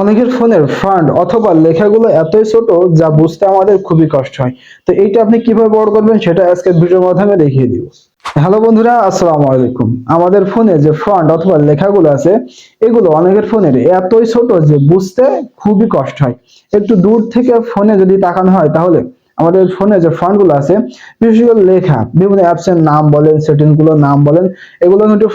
অনেকের ফোনের ফান্ড অথবা লেখাগুলো এতই ছোট যা বুঝতে আমাদের খুবই কষ্ট হয়। তো এইটা আপনি কীভাবে বড় করবেন সেটা আজকে ভিডিওর মাধ্যমে দেখিয়ে দিব। হ্যালো বন্ধুরা, আসসালামু আলাইকুম। আমাদের ফোনে যে ফান্ড অথবা লেখাগুলো আছে, এগুলো অনেকের ফোনের এতই ছোট যে বুঝতে খুবই কষ্ট হয়। একটু দূর থেকে ফোনে যদি তাকানো হয় তাহলে আমাদের ফোনে যে ফন্টগুলো আছে, বিশেষ লেখা, বিভিন্ন অ্যাপস এর নাম বলেন সেটিংগুলোর নাম বলেন, এগুলো কিন্তু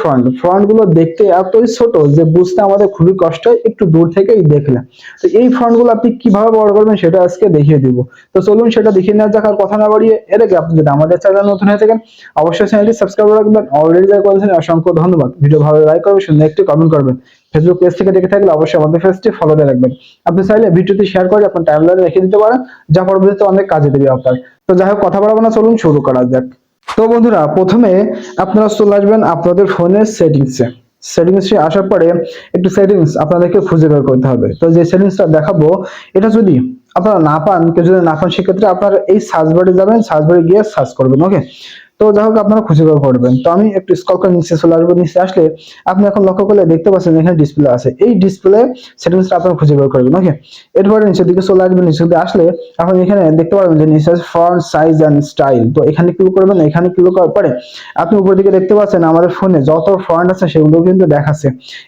ফ্রন্টগুলো দেখতে এতই ছোট যে বুঝতে আমাদের খুবই কষ্ট হয়, একটু দূর থেকেই দেখলে তো এই ফন্টগুলো আপনি কীভাবে বড় করবেন সেটা আজকে দেখিয়ে দিব। তো চলুন সেটা দেখিয়ে নেওয়া যাক আর কথা না বাড়িয়ে, এর আগে আপনি যদি আমাদের চ্যানেল নতুন হয়ে থাকেন, অবশ্যই চ্যানেলটি সাবস্ক্রাইব রাখবেন। অলরেডি যারা করেছেন, অসংখ্য ধন্যবাদ। ভিডিও ভালো লাইক করবেন সুন্দর একটি কমেন্ট করবেন। ফেসবুক পেজ থেকে দেখে থাকলে অবশ্যই আমাদের পেজটি ফলো দিয়ে রাখবেন। আপনি চাইলে ভিডিওটি শেয়ার করে আপনার টাইমলাইনে রেখে দিতে পারেন, যা পরবর্তীতে অনেক কাজে দেবে আপনার। তো যাই হোক, কথা বাড়াবো না, চলুন শুরু করা যাক। তো বন্ধুরা, প্রথমে আপনারা চলে আসবেন আপনাদের ফোনের সেটিংসে সেটিংসে আসার পরে একটু সেটিংস আপনাদেরকে খুঁজে বের করতে হবে। তো যে সেটিংসটা দেখাবো, এটা যদি আপনারা না পান, কেউ যদি না পান, সেক্ষেত্রে আপনারা এই সার্চ বারে যাবেন সার্চ বারে গিয়ে সার্চ করবেন ওকে তো যাই হোক, আপনারা খুঁজে বের করবেন তো আমি একটু স্কল করে নিচে চলে আসব। নিচে আসলে আপনি এখন লক্ষ্য করলে দেখতে পাচ্ছেন এখানে ডিসপ্লে আছে। এই ডিসপ্লে সেটিংসটা আপনারা খুঁজে বের করবেন ওকে এরপরে নিচের দিকে চলে আসবেন। নিচের দিকে আসলে আপনি এখানে দেখতে পারবেন যে নিচে ফন্ট সাইজ এন্ড স্টাইল তো এখানে ক্লিক করবেন, এখানে ক্লিক করার পরে আপনি উপর দিকে দেখতে পাচ্ছেন আমাদের ফোনে যত ফন্ট আছে সেগুলো কিন্তু দেখাচ্ছে।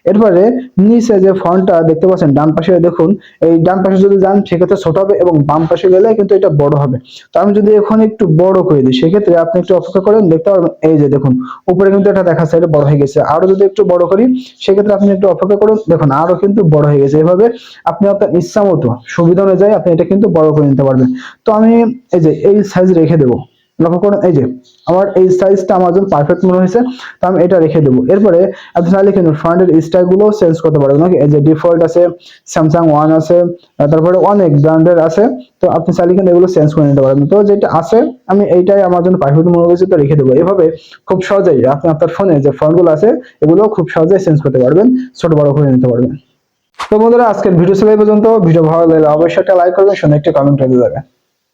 এরপরে নিচে যে ফন্টটা দেখতে পাচ্ছেন, ডান পাশে দেখুন, এই ডান পাশে যদি যান, সেক্ষেত্রে ছোট হবে এবং বাম পাশে গেলে কিন্তু এটা বড় হবে। তো আমি যদি এখন একটু বড় করে দিই, সেক্ষেত্রে আপনি একটু অপেক্ষা করেন দেখতে পারবেন। এই যে দেখুন, উপরে কিন্তু এটা দেখা এটা বড় হয়ে গেছে। আরও যদি একটু বড় করি, সেক্ষেত্রে আপনি একটু অপেক্ষা করুন। দেখুন, আরও কিন্তু বড় হয়ে গেছে। এভাবে আপনি আপনার ইচ্ছা মতো সুবিধা অনুযায়ী আপনি এটা কিন্তু বড় করে নিতে পারবেন। তো আমি এই যে এই সাইজ রেখে দেবো। লক্ষ্য করুন, এই যে আমার এই সাইজটা আমার জন্য পারফেক্ট মনে হয়েছে, তো আমি এটা রেখে দেবো। এরপরে আপনি চাইলে কিন্তু ফ্রন্টের স্টাইলগুলো চেঞ্জ করতে পারবেন নাকি এই যে ডিফল্ট আছে স্যামসাং ওয়ান আছে তারপরে অনেক ব্র্যান্ডের আছে, তো আপনি চাইলে কিন্তু এগুলো চেঞ্জ করে নিতে পারবেন তো যেটা আছে, আমি এইটাই আমার জন্য পারফেক্ট মনে হয়েছে, তো রেখে দেবো। এভাবে খুব সহজেই আপনি আপনার ফোনে যে ফন্টগুলো আছে, এগুলো খুব সহজেই চেঞ্জ করতে পারবেন, ছোট বড় করে নিতে পারবেন। তো বন্ধুরা, আজকের ভিডিও ছিল এই পর্যন্ত। ভিডিও ভালো লাগলে অবশ্যই একটা লাইক করবেন সুন্দর একটা কমেন্ট করে দেবেন।